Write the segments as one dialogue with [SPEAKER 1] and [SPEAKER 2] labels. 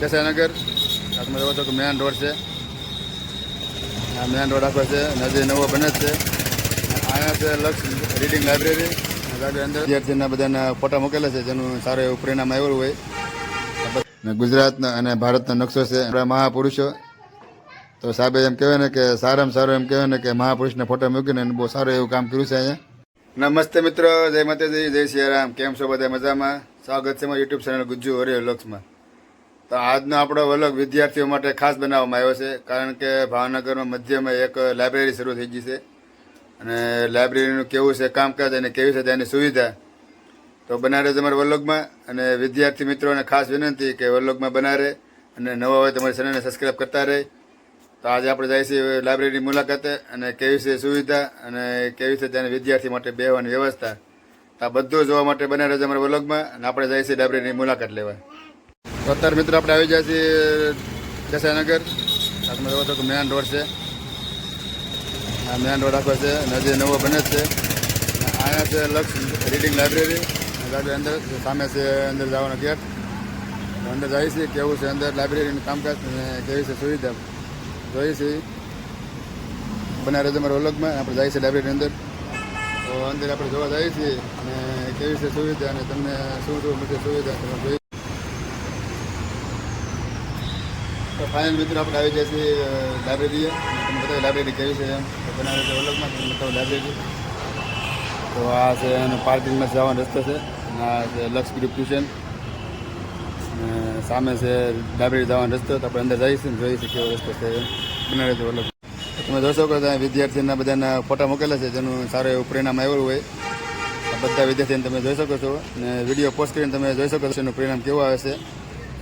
[SPEAKER 1] કેસાનગર તમે જોવો છો કે મેન રોડ છે. આ મેન રોડ આખો છે, નદી, નવો બને છે. અહીંયા છે લક્ષ રીડિંગ લાઇબ્રેરી અંદર. વિદ્યાર્થીના બધાના ફોટા મૂકેલા છે, જેનું સારું એવું પરિણામ આવેલું હોય. ગુજરાતના અને ભારતનો નકશો છે, આપણા મહાપુરુષો. તો સાહેબ એમ કહેવાય ને કે સારામાં સારું એમ કહેવાય ને કે મહાપુરુષના ફોટા મૂકીને બહુ સારું એવું કામ કર્યું છે અહીંયા. નમસ્તે મિત્રો, જય માતાજી, જય સિયારામ. કેમ છો બધા મજામાં? સ્વાગત છે મારા યુટ્યુબ ચેનલ ગુજ્જુ હરે લોક્સમાં તો આજનો આપણો વલગ વિદ્યાર્થીઓ માટે ખાસ બનાવવામાં આવ્યો છે, કારણ કે ભાવનગરમાં મધ્યમાં એક લાઇબ્રેરી શરૂ થઈ ગઈ છે. અને લાઇબ્રેરીનું કેવું છે, કામકાજ અને કેવી છે તેની સુવિધા તો બનારે તમારા વલોગમાં. અને વિદ્યાર્થી મિત્રોને ખાસ વિનંતી કે વલોગમાં બનારે અને નવા હોય તમારી ચેનલને સબસ્ક્રાઈબ કરતા રહે. તો આજે આપણે જાય છીએ લાઇબ્રેરીની મુલાકાતે અને કેવી છે સુવિધા અને કેવી છે તેની વિદ્યાર્થી માટે બેહવાની વ્યવસ્થા. આ બધું જોવા માટે બનારે રહેજો અમારા અને આપણે જાય છીએ લાઇબ્રેરીની મુલાકાત લેવા. તો અત્યારે મિત્રો આપણે આવી જાય છીએ કેસાનગર આ તમે જોવો છો મેન રોડ છે. આ મેન રોડ આખો છે નજીક નવો બને છે. અહીંયા છે લક્ષ રીડિંગ લાઇબ્રેરી અંદર સામે છે અંદર જવાનો ગેટ. અંદર જઈએ છીએ, કેવું છે અંદર લાઇબ્રેરીનું કામકાજ અને કેવી છે સુવિધા. જોઈએ છીએ. બનારે તમારા ઓલગમાં આપણે જઈએ છીએ લાઇબ્રેરી અંદર. તો અંદર આપણે જોવા જઈએ છીએ અને કેવી છે સુવિધા અને તમને શું શું બધી સુવિધા તમે જોઈ તો ફાઇનલ મિત્રો આપણે આવી જાય છે લાઇબ્રેરીએ તમને બતાવી લાઇબ્રેરી કેવી છે એમ. તો બનારે છે ઓલગમાં તમને લાઇબ્રેરી તો આ છે એનો પાર્કિંગમાં જવાનો રસ્તો છે. આ છે લક્ષ ગ્રુપ ટ્યુશન સામે છે લાઇબ્રેરી જવાનો રસ્તો. તો આપણે અંદર જઈશું જોઈશું કેવો રસ્તો છે બનાવે છે અલગ. તમે જોશો કે ત્યાં વિદ્યાર્થીના બધાના ફોટા મૂકેલા છે, જેનું સારું એવું પરિણામ આવ્યું હોય. બધા વિદ્યાર્થીને તમે જોઈ શકો છો. અને વીડિયો પોસ્ટ કરીને તમે જોઈ શકો છો એનું પરિણામ કેવું આવે છે.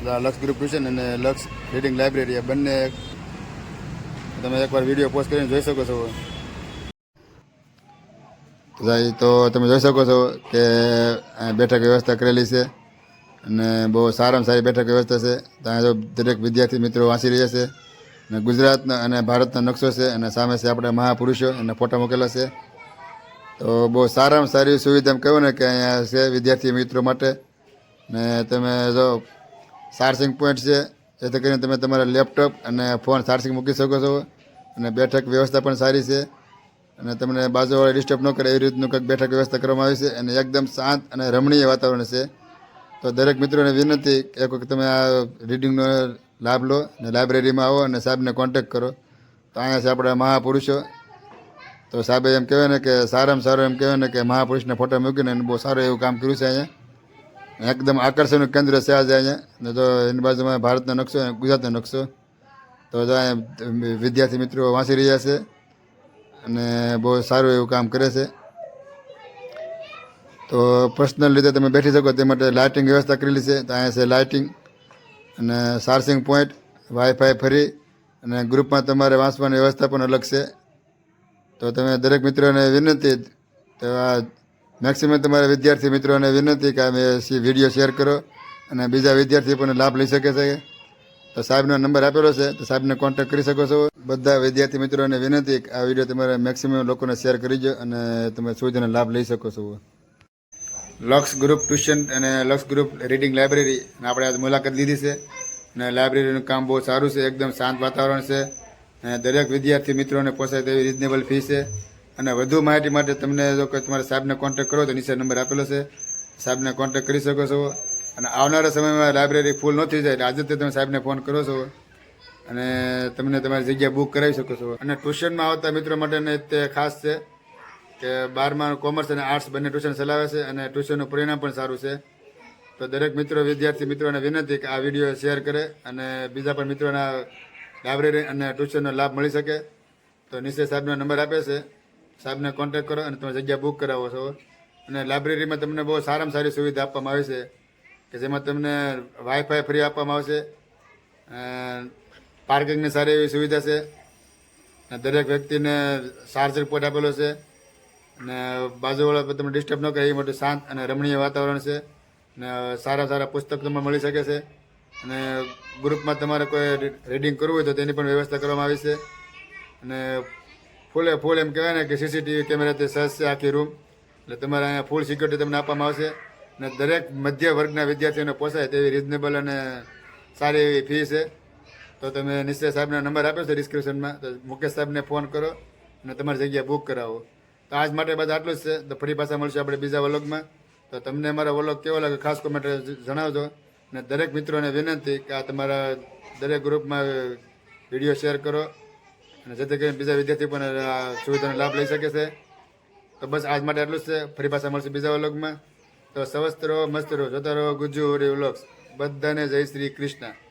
[SPEAKER 1] લક્ષ ગ્રુપ ટ્યુશન અને લક્ષ રીડિંગ લાઇબ્રેરી, આ બંને તમે એકવાર વીડિયો પોસ્ટ કરીને જોઈ શકો છો. તો તમે જોઈ શકો છો કે બેઠક વ્યવસ્થા કરેલી છે અને બહુ સારામાં સારી બેઠક વ્યવસ્થા છે. ત્યાં જો દરેક વિદ્યાર્થી મિત્રો વાંચી રહ્યા છે અને ગુજરાતનો અને ભારતનો નકશો છે અને સામે છે આપણે મહાપુરુષો એના ફોટા મૂકેલા છે. તો બહુ સારામાં સારી સુવિધા એમ કહ્યું ને કે અહીંયા છે વિદ્યાર્થી મિત્રો માટે. ને તમે જો ચાર્જિંગ પોઈન્ટ છે. જેથી કરીને તમે તમારા લેપટોપ અને ફોન ચાર્જિંગ મૂકી શકો છો. અને બેઠક વ્યવસ્થા પણ સારી છે. અને તમને બાજુવાળા ડિસ્ટર્બ ન કરે એવી રીતનું કંઈક બેઠક વ્યવસ્થા કરવામાં આવી છે. અને એકદમ શાંત અને રમણીય વાતાવરણ છે. તો દરેક મિત્રોને વિનંતી કે એક તમે આ રીડિંગનો લાભ લો અને લાઇબ્રેરીમાં આવો અને સાહેબને કોન્ટેક્ટ કરો. તો અહીંયા છે આપણા મહાપુરુષો. તો સાહેબે એમ કહેવાય ને કે સારામાં સારું એમ કહેવાય ને કે મહાપુરુષને ફોટો મૂકીને બહુ સારું એવું કામ કર્યું છે અહીંયા. એકદમ આકર્ષણનું કેન્દ્ર છે આજે અહીંયા. તો એની બાજુમાં ભારતનો નકશો અને ગુજરાતનો નકશો. તો વિદ્યાર્થી મિત્રો વાંચી રહ્યા છે અને બહુ સારું એવું કામ કરે છે. તો પર્સનલ રીતે તમે બેઠી શકો તે માટે લાઇટિંગ વ્યવસ્થા કરેલી છે. તો અહીંયા છે લાઇટિંગ અને ચાર્જિંગ પોઈન્ટ વાઈફાઈ ફરી અને ગ્રુપમાં તમારે વાંચવાની વ્યવસ્થા પણ અલગ છે. તો તમે દરેક મિત્રોને વિનંતી, તો આ મેક્સિમમ તમારા વિદ્યાર્થી મિત્રોને વિનંતી કે અમે વીડિયો શેર કરો અને બીજા વિદ્યાર્થી પણ લાભ લઈ શકે છે. તો સાહેબનો નંબર આપેલો છે, તો સાહેબને કોન્ટેક્ટ કરી શકો છો. બધા વિદ્યાર્થી મિત્રોને વિનંતી કે આ વીડિયો તમારે મેક્સિમમ લોકોને શેર કરીજો અને તમે સુવિધાનો લાભ લઈ શકો છો. લક્ષ ગ્રુપ ટ્યુશન અને લક્ષ ગ્રુપ રીડિંગ લાઇબ્રેરી આપણે આજે મુલાકાત લીધી છે. અને લાઇબ્રેરીનું કામ બહુ સારું છે, એકદમ શાંત વાતાવરણ છે. અને દરેક વિદ્યાર્થી મિત્રોને પોસાય તેવી રિઝનેબલ ફી છે. અને વધુ માહિતી માટે તમને જો કોઈ તમારા સાહેબને કોન્ટેક્ટ કરો તો નીચે નંબર આપેલો છે. સાહેબને કોન્ટેક્ટ કરી શકો છો. અને આવનારા સમયમાં લાઇબ્રેરી ફૂલ ન થઈ જાય એટલે આજે જ તમે સાહેબને ફોન કરો છો. અને તમને તમારી જગ્યા બુક કરાવી શકો છો. અને ટ્યુશનમાં આવતા મિત્રો માટેને તે ખાસ છે કે બારમાં કોમર્સ અને આર્ટ્સ બંને ટ્યુશન ચલાવે છે અને ટ્યુશનનું પરિણામ પણ સારું છે. તો દરેક મિત્રો, વિદ્યાર્થી મિત્રોને વિનંતી કે આ વીડિયો શેર કરે અને બીજા પણ મિત્રોના લાઇબ્રેરી અને ટ્યુશનનો લાભ મળી શકે. તો નિશ્ચય સાહેબનો નંબર આપે છે. સાહેબને કોન્ટેક્ટ કરો અને તમે જગ્યા બુક કરાવો છો. અને લાઇબ્રેરીમાં તમને બહુ સારામાં સારી સુવિધા આપવામાં આવી છે કે જેમાં તમને વાઈફાઈ ફ્રી આપવામાં આવશે પાર્કિંગની સારી એવી સુવિધા છે, અને દરેક વ્યક્તિને ચાર્જર રિપોર્ટ આપેલો છે, અને બાજુવાળા તમને ડિસ્ટર્બ ન કરે એ માટે શાંત અને રમણીય વાતાવરણ છે, અને સારા સારા પુસ્તક તમને મળી શકે છે, અને ગ્રુપમાં તમારે કોઈ રીડિંગ કરવું હોય તો તેની પણ વ્યવસ્થા કરવામાં આવી છે, અને ફૂલે ફૂલ એમ કહેવાય ને કે સીસીટીવી કેમેરાથી સહજ છે આખી રૂમ એટલે તમારે અહીંયા ફૂલ સિક્યોરિટી તમને આપવામાં આવશે અને દરેક મધ્ય વર્ગના વિદ્યાર્થીઓને પોસાય તેવી રિઝનેબલ અને સારી એવી ફી છે. તો તમે નિશ્ચય સાહેબનો નંબર આપ્યો છે ડિસ્ક્રિપ્શનમાં તો મુકેશ સાહેબને ફોન કરો અને તમારી જગ્યા બુક કરાવો. તો આજ માટે બધા આટલું જ છે. તો ફરી પાછા મળશે આપણે બીજા વલોગમાં. તો તમને અમારા વલોગ કેવો લાગે ખાસ કોમેન્ટ જણાવજો. અને દરેક મિત્રોને વિનંતી કે આ તમારા દરેક ગ્રુપમાં વીડિયો શેર કરો. અને જેથી કરીને બીજા વિદ્યાર્થીઓ પણ સુવિધાનો લાભ લઈ શકે છે. તો બસ આજ માટે આટલું જ છે. ફરી પાછા મળશે બીજા વ્લોગમાં. તો સ્વસ્થ રહો, મસ્ત રહો. જોતા રહો ગુજ્જુ વ્લોગ્સ. બધાને જય શ્રી કૃષ્ણ.